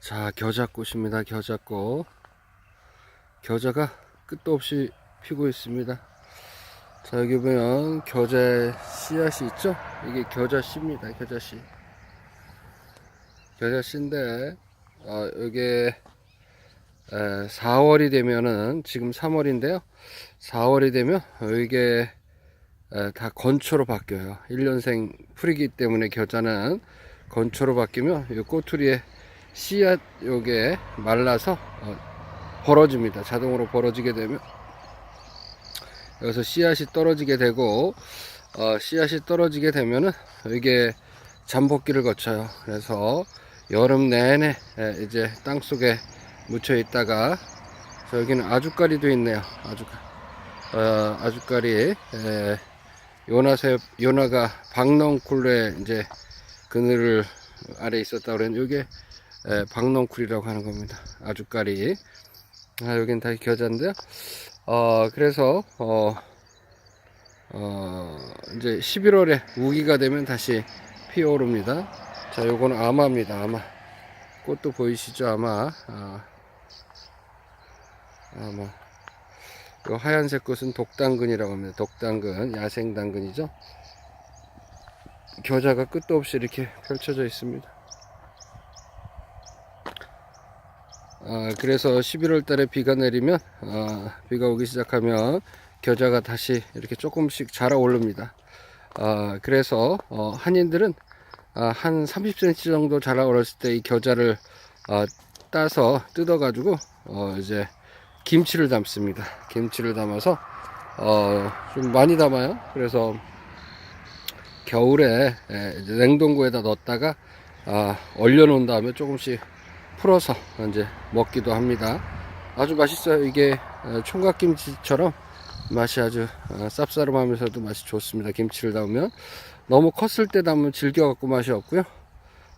자, 겨자꽃입니다. 겨자꽃. 겨자가 끝도 없이 피고 있습니다. 자, 여기 보면 겨자의 씨앗이 있죠? 이게 겨자 씨입니다. 겨자 씨. 겨자 씨인데, 어, 이게 4월이 되면은, 지금 3월인데요. 4월이 되면, 이게 에, 다 건초로 바뀌어요. 1년생 풀이기 때문에 겨자는 건초로 바뀌면 이 꼬투리에 씨앗 요게 말라서 어, 벌어집니다. 자동으로 벌어지게 되면 여기서 씨앗이 떨어지게 되고 어, 씨앗이 떨어지게 되면은 이게 잠복기를 거쳐요. 그래서 여름 내내 에, 이제 땅 속에 묻혀 있다가 저 여기는 아주까리도 있네요. 아주까 어, 아주까리 에, 요나새 요나가 박넝쿨에 이제 그늘을 아래 있었다 그랬는데 이게 에, 박넝쿨이라고 하는 겁니다. 아주까리. 아, 여긴 다 겨자인데요. 어, 그래서 어, 어, 이제 11월에 우기가 되면 다시 피어오릅니다. 자, 요거는 아마입니다. 아마. 꽃도 보이시죠? 아마. 아, 아마. 요 하얀색 꽃은 독당근이라고 합니다. 독당근, 야생당근이죠. 겨자가 끝도 없이 이렇게 펼쳐져 있습니다. 아, 그래서 11월 달에 비가 내리면, 아, 비가 오기 시작하면 겨자가 다시 이렇게 조금씩 자라 오릅니다. 아, 그래서, 어, 한인들은 아, 한 30cm 정도 자라 올랐을 때 이 겨자를 아, 따서 뜯어 가지고, 어, 이제 김치를 담습니다. 김치를 담아서, 어, 좀 많이 담아요. 그래서 겨울에 예, 냉동고에다 넣었다가 아, 얼려 놓은 다음에 조금씩 풀어서 이제 먹기도 합니다. 아주 맛있어요. 이게 어, 총각김치처럼 맛이 아주 어, 쌉싸름하면서도 맛이 좋습니다. 김치를 담으면 너무 컸을 때 담으면 질겨갖고 맛이 없고요.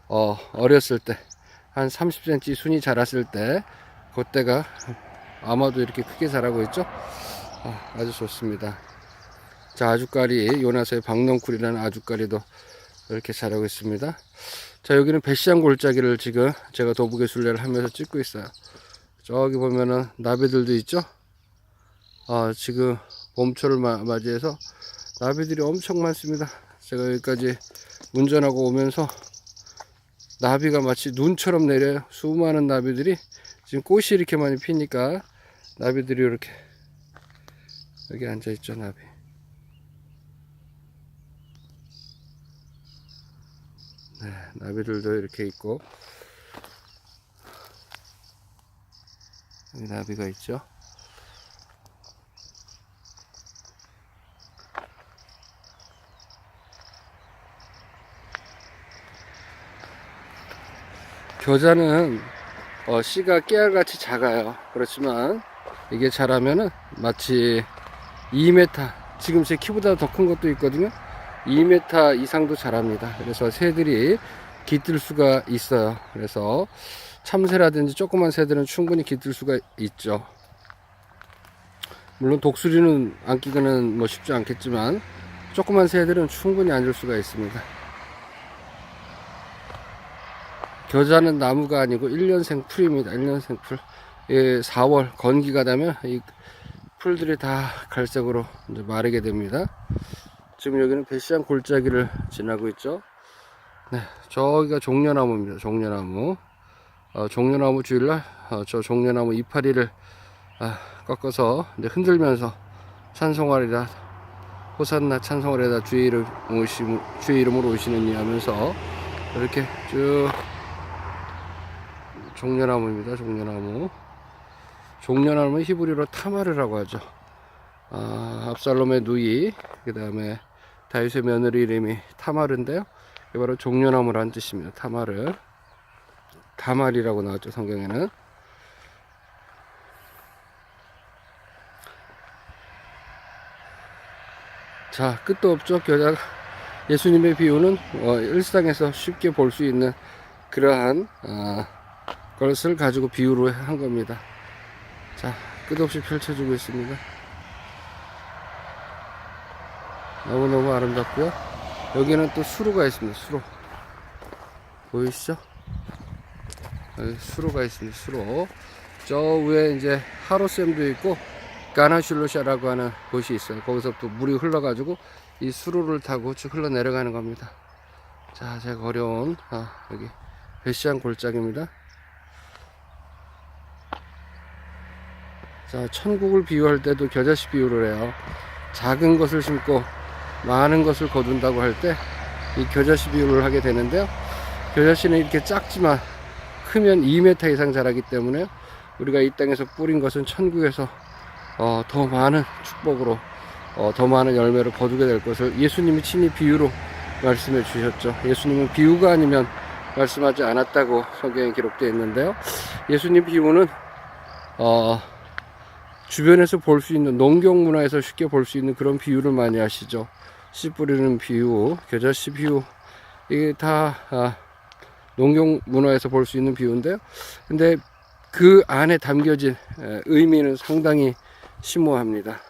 어, 어렸을 때 한 30cm 순이 자랐을 때 그때가 아마도 이렇게 크게 자라고 있죠. 아, 아주 좋습니다. 자, 아주까리, 요나서의 박넝쿨이라는 아주까리도 이렇게 자라고 있습니다. 자, 여기는 배시장 골짜기를 지금 제가 도북의 순례를 하면서 찍고 있어요. 저기 보면은 나비들도 있죠? 아, 지금 봄철을 마- 맞이해서 나비들이 엄청 많습니다. 제가 여기까지 운전하고 오면서 나비가 마치 눈처럼 내려요. 수많은 나비들이 지금 꽃이 이렇게 많이 피니까 나비들이 이렇게 여기 앉아 있죠, 나비. 네, 나비들도 이렇게 있고 여기 나비가 있죠. 겨자는 어, 씨가 깨알같이 작아요. 그렇지만 이게 자라면은 마치 2m 지금 제 키보다 더 큰 것도 있거든요. 2m 이상도 자랍니다. 그래서 새들이 깃들 수가 있어요. 그래서 참새라든지 조그만 새들은 충분히 깃들 수가 있죠. 물론 독수리는 안기기는 뭐 쉽지 않겠지만 조그만 새들은 충분히 앉을 수가 있습니다. 겨자는 나무가 아니고 1년생 풀입니다. 1년생 풀. 예, 4월 건기가 되면 이 풀들이 다 갈색으로 이제 마르게 됩니다. 지금 여기는 배시장 골짜기를 지나고 있죠. 네, 저기가 종려나무입니다. 종려나무. 어, 종려나무 주일날 어, 저 종려나무 이파리를 아, 꺾어서 이제 흔들면서 찬송하리라 호산나 찬송하리라 주의 이름 주의 이름으로 오시느니 하면서 이렇게 쭉 종려나무입니다. 종려나무. 종려나무는 히브리어로 타마르라고 하죠. 아, 압살롬의 누이, 그 다음에 다윗의 며느리 이름이 타마르인데요. 이게 바로 종려나무라는 뜻입니다. 타마르. 다말이라고 나왔죠, 성경에는. 자, 끝도 없죠. 겨자 예수님의 비유는 어, 일상에서 쉽게 볼 수 있는 그러한 어, 것을 가지고 비유로 한 겁니다. 자, 끝없이 펼쳐지고 있습니다. 너무너무 아름답고요. 여기는 또 수로가 있습니다. 수로. 보이시죠? 여기 수로가 있습니다. 수로. 저 위에 이제 하로샘도 있고 가나슐로샤라고 하는 곳이 있어요. 거기서 또 물이 흘러가지고 이 수로를 타고 쭉 흘러 내려가는 겁니다. 자, 제가 어려운 아, 여기 베시안 골짜기입니다. 자, 천국을 비유할 때도 겨자씨 비유를 해요. 작은 것을 심고 많은 것을 거둔다고 할 때 이 겨자씨 비유를 하게 되는데요. 겨자씨는 이렇게 작지만 크면 2m 이상 자라기 때문에 우리가 이 땅에서 뿌린 것은 천국에서 어, 더 많은 축복으로 어, 더 많은 열매를 거두게 될 것을 예수님이 친히 비유로 말씀해 주셨죠. 예수님은 비유가 아니면 말씀하지 않았다고 성경에 기록되어 있는데요. 예수님 비유는 어, 주변에서 볼 수 있는 농경 문화에서 쉽게 볼 수 있는 그런 비유를 많이 하시죠. 씨 뿌리는 비유, 겨자씨 비유, 이게 다 아, 농경 문화에서 볼 수 있는 비유인데요. 근데 그 안에 담겨진 에, 의미는 상당히 심오합니다.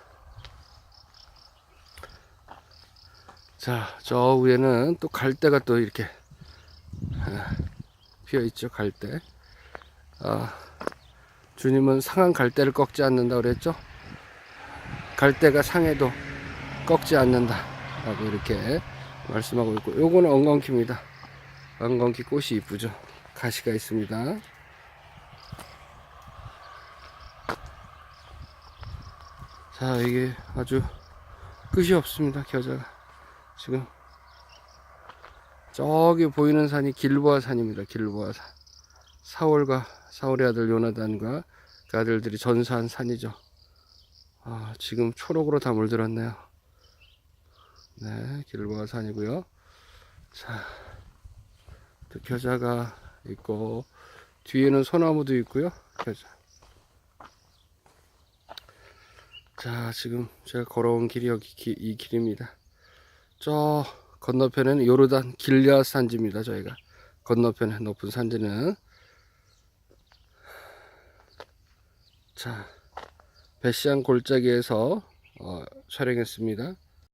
자, 저 위에는 또 갈대가 또 이렇게 아, 피어 있죠, 갈대. 아, 주님은 상한 갈대를 꺾지 않는다 그랬죠? 갈대가 상해도 꺾지 않는다. 라고 이렇게 말씀하고 있고, 요거는 엉겅퀴입니다. 엉겅퀴 꽃이 이쁘죠? 가시가 있습니다. 자, 이게 아주 끝이 없습니다. 겨자가. 지금 저기 보이는 산이 길보아 산입니다. 길보아 산. 사월과 사월의 아들 요나단과 그 아들들이 전사한 산이죠. 아, 지금 초록으로 다 물들었네요. 네, 길보아 산이고요. 자, 또 겨자가 있고 뒤에는 소나무도 있고요. 겨자. 자, 지금 제가 걸어온 길이 여기 기- 이 길입니다. 저 건너편에는 요르단 길리앗 산지입니다. 저희가 건너편에 높은 산지는 자 베시안 골짜기에서 어, 촬영했습니다.